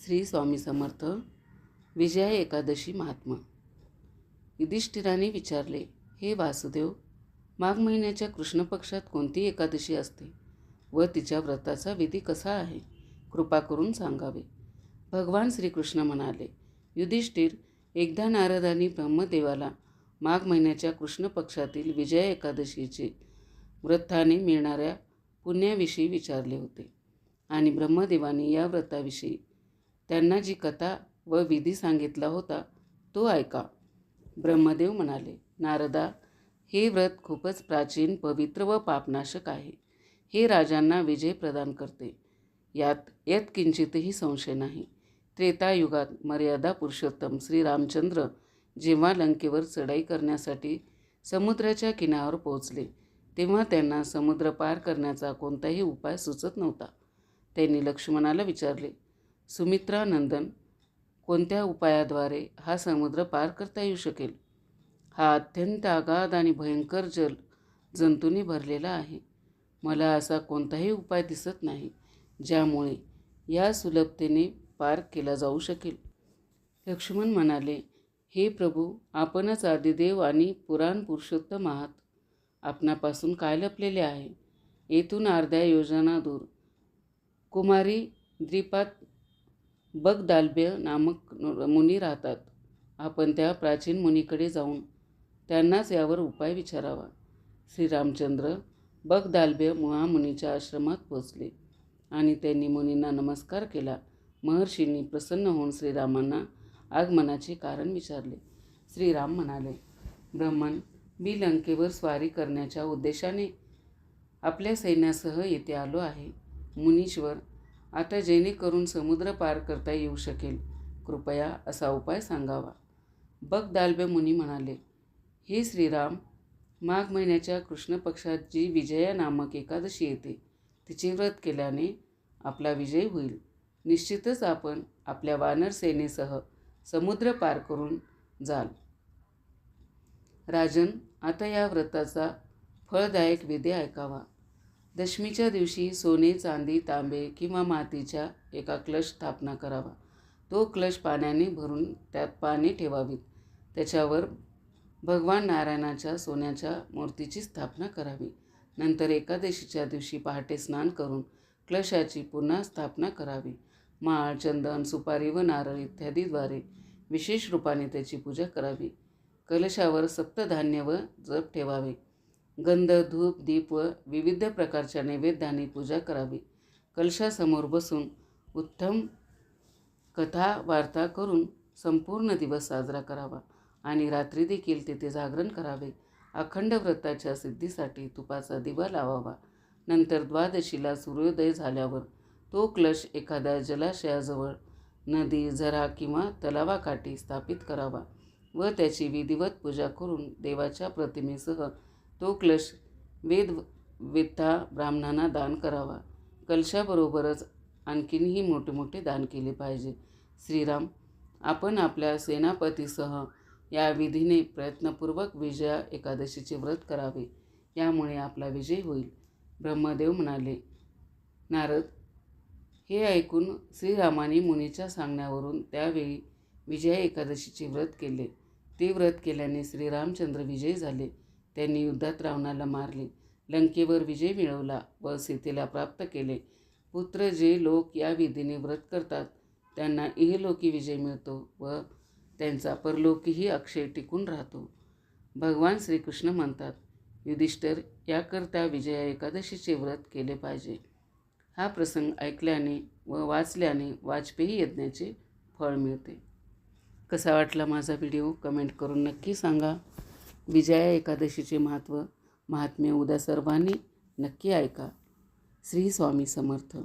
श्री स्वामी समर्थ विजया एकादशी महात्मा. युधिष्ठिराने विचारले हे वासुदेव माघ महिन्याच्या कृष्ण पक्षात कोणती एकादशी असते व तिच्या व्रताचा विधी कसा आहे? कृपा करून सांगावे. भगवान श्रीकृष्ण म्हणाले युधिष्ठिर एकदा नारदांनी ब्रह्मदेवाला माघ महिन्याच्या कृष्ण पक्षातील विजया एकादशीचे व्रताने मिळणाऱ्या पुण्याविषयी विचारले होते आणि ब्रह्मदेवाने या व्रताविषयी त्यांना जी कथा व विधी सांगितला होता तो ऐका. ब्रह्मदेव म्हणाले नारदा हे व्रत खूपच प्राचीन पवित्र व पापनाशक आहे. हे राजांना विजय प्रदान करते. यात यत किंचितही संशय नाही. त्रेतायुगात मर्यादा पुरुषोत्तम श्री रामचंद्र जेव्हा लंकेवर चढाई करण्यासाठी समुद्राच्या किनाऱ्यावर पोहोचले तेव्हा त्यांना समुद्र पार करण्याचा कोणताही उपाय सुचत नव्हता. त्यांनी लक्ष्मणाला विचारले सुमित्रानंदन कोणत्या उपायाद्वारे हा समुद्र पार करता येऊ शकेल? हा अत्यंत आगाध आणि भयंकर जल जंतूंनी भरलेला आहे. मला असा कोणताही उपाय दिसत नाही ज्यामुळे या सुलभतेने पार केला जाऊ शकेल. लक्ष्मण म्हणाले हे प्रभू आपणच आदिदेव आणि पुराण पुरुषोत्तम आहात. आपणापासून काय लपलेले आहे? येथून अर्ध्या योजना दूर कुमारी द्वीपात बगदालब्य नामक मुनी राहतात. आपण त्या प्राचीन मुनीकडे जाऊन त्यांनाच यावर उपाय विचारावा. श्रीरामचंद्र बगदालब्य महामुनीच्या आश्रमात पोचले आणि त्यांनी मुनींना नमस्कार केला. महर्षींनी प्रसन्न होऊन श्रीरामांना आगमनाचे कारण विचारले. श्रीराम म्हणाले ब्रह्मन मी लंकेवर स्वारी करण्याच्या उद्देशाने आपल्या सैन्यासह येथे आलो आहे. मुनीश्वर आता जेणेकरून समुद्र पार करता येऊ शकेल. कृपया असा उपाय सांगावा. बगदालबे मुनी म्हणाले हे श्रीराम माघ महिन्याच्या कृष्ण पक्षात जी विजया नामक एकादशी येते. तिचे व्रत केल्याने आपला विजय होईल. निश्चितच आपण आपल्या वानर सेनेसह समुद्र पार करून जाल. राजन आता या व्रताचा फळदायक विधी ऐकावा. दशमीच्या दिवशी सोने चांदी तांबे किंवा मातीच्या एका क्लश स्थापना करावा. तो क्लश पाण्याने भरून त्यात पाणी ठेवावीत. त्याच्यावर भगवान नारायणाच्या सोन्याच्या मूर्तीची स्थापना करावी. नंतर एकादशीच्या दिवशी पहाटे स्नान करून क्लशाची पुन्हा स्थापना करावी. माळ चंदन सुपारी व नारळ इत्यादीद्वारे विशेष रूपाने त्याची पूजा करावी. कलशावर सप्तधान्य व जप ठेवावे. गंध धूप दीप व विविध प्रकारच्या नैवेद्याने पूजा करावी. कलशासमोर बसून उत्तम कथा वार्ता करून संपूर्ण दिवस साजरा करावा आणि रात्री देखील तेथे जागरण करावे. अखंड व्रताच्या सिद्धीसाठी तुपाचा दिवा लावावा. नंतर द्वादशीला सूर्योदय झाल्यावर तो क्लश एखाद्या जलाशयाजवळ नदी झरा किंवा तलावाकाठी स्थापित करावा व त्याची विधिवत पूजा करून देवाच्या प्रतिमेसह तो क्लश वेद वेत्ता ब्राह्मणांना दान करावा. कलशाबरोबरच आणखीनही मोठे मोठे दान केले पाहिजे. श्रीराम आपण आपल्या सेनापतीसह या विधीने प्रयत्नपूर्वक विजया एकादशीचे व्रत करावे. यामुळे आपला विजय होईल. ब्रह्मदेव म्हणाले नारद हे ऐकून श्रीरामाने मुनीच्या सांगण्यावरून त्यावेळी विजया एकादशीचे व्रत केले. ते व्रत केल्याने श्रीरामचंद्र विजयी झाले. त्यांनी युद्धात रावणाला मारले. लंकेवर विजय मिळवला व सीतेला प्राप्त केले. पुत्र जे लोक या विधीने व्रत करतात त्यांना इहलोकी विजय मिळतो व त्यांचा परलोकीही अक्षय टिकून राहतो. भगवान श्रीकृष्ण म्हणतात युधिष्ठर याकरता विजया एकादशीचे व्रत केले पाहिजे हा प्रसंग ऐकल्याने व वाचल्याने वाजपेयी यज्ञाचे फळ मिळते. कसा वाटला माझा व्हिडिओ? कमेंट करून नक्की सांगा. विजया एकादशीचे महत्त्व महात्म्य उद्या सर्वांनी नक्की ऐका. श्री स्वामी समर्थ.